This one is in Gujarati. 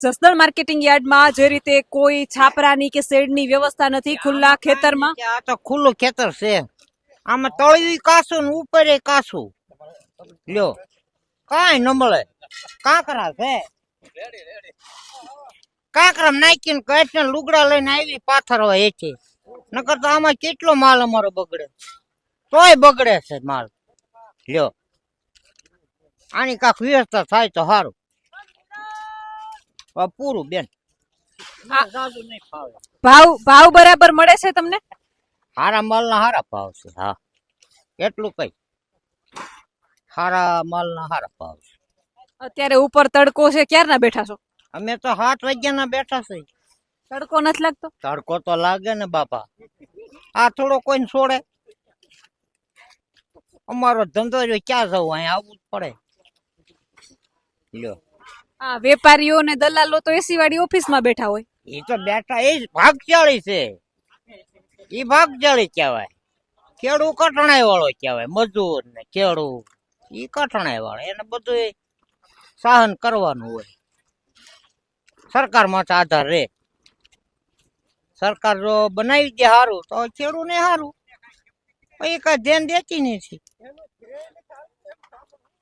જસદણ માર્કેટિંગ યાર્ડમાં જે રીતે કોઈ છાપરાની કે શેડની વ્યવસ્થા નથી ખુલ્લા ખેતરમાં. આ તો ખુલ્લું ખેતર છે. આમાં તળિયું કાસું ને ઉપર કાસું. લ્યો કાંઈ ન મળે. કાંકરા છે. કાંકરા નાખીને કઈ લુગડા લઈને આવી પાથર હોય છે નકર તો આમાં કેટલો માલ અમારો બગડે. તોય બગડે છે માલ. લ્યો. આની કાંક વ્યવસ્થા થાય તો સારું. પૂરું બેન. ભાવ. ભાવ બરાબર મળે છે તમને? હારા માલના હારા ભાવ છે હા. એટલું કઈ. હારા માલના હારા ભાવ છે. અત્યારે ઉપર તડકો છે ક્યારના બેઠા છો? અમે તો સાત વાગ્યાના બેઠા છે. તડકો નથી લાગતો? તડકો તો લાગે ને બાપા. આ થોડો કોઈને છોડે. અમારો ધંધો જો ક્યાં જવું અહીંયા આવવું જ પડે. લ્યો. આ વેપારીઓ ને દલાલો તો એસી વાળી ઓફિસમાં બેઠા હોય. એ તો બેઠા એ ભાગ ભાગચાળી છે. એ ભાગચાળી કહેવાય. ખેડૂ કટણાય વાળો કહેવાય, મજૂર ને ખેડૂ એ કઠણાઈ વાળો એને બધું સહન કરવાનું હોય. સરકારમાં તો આધાર રે સરકાર જો બનાવી દે સારું તો ખેડૂને સારું એ કઈ ધ્યાન દેતી નથી.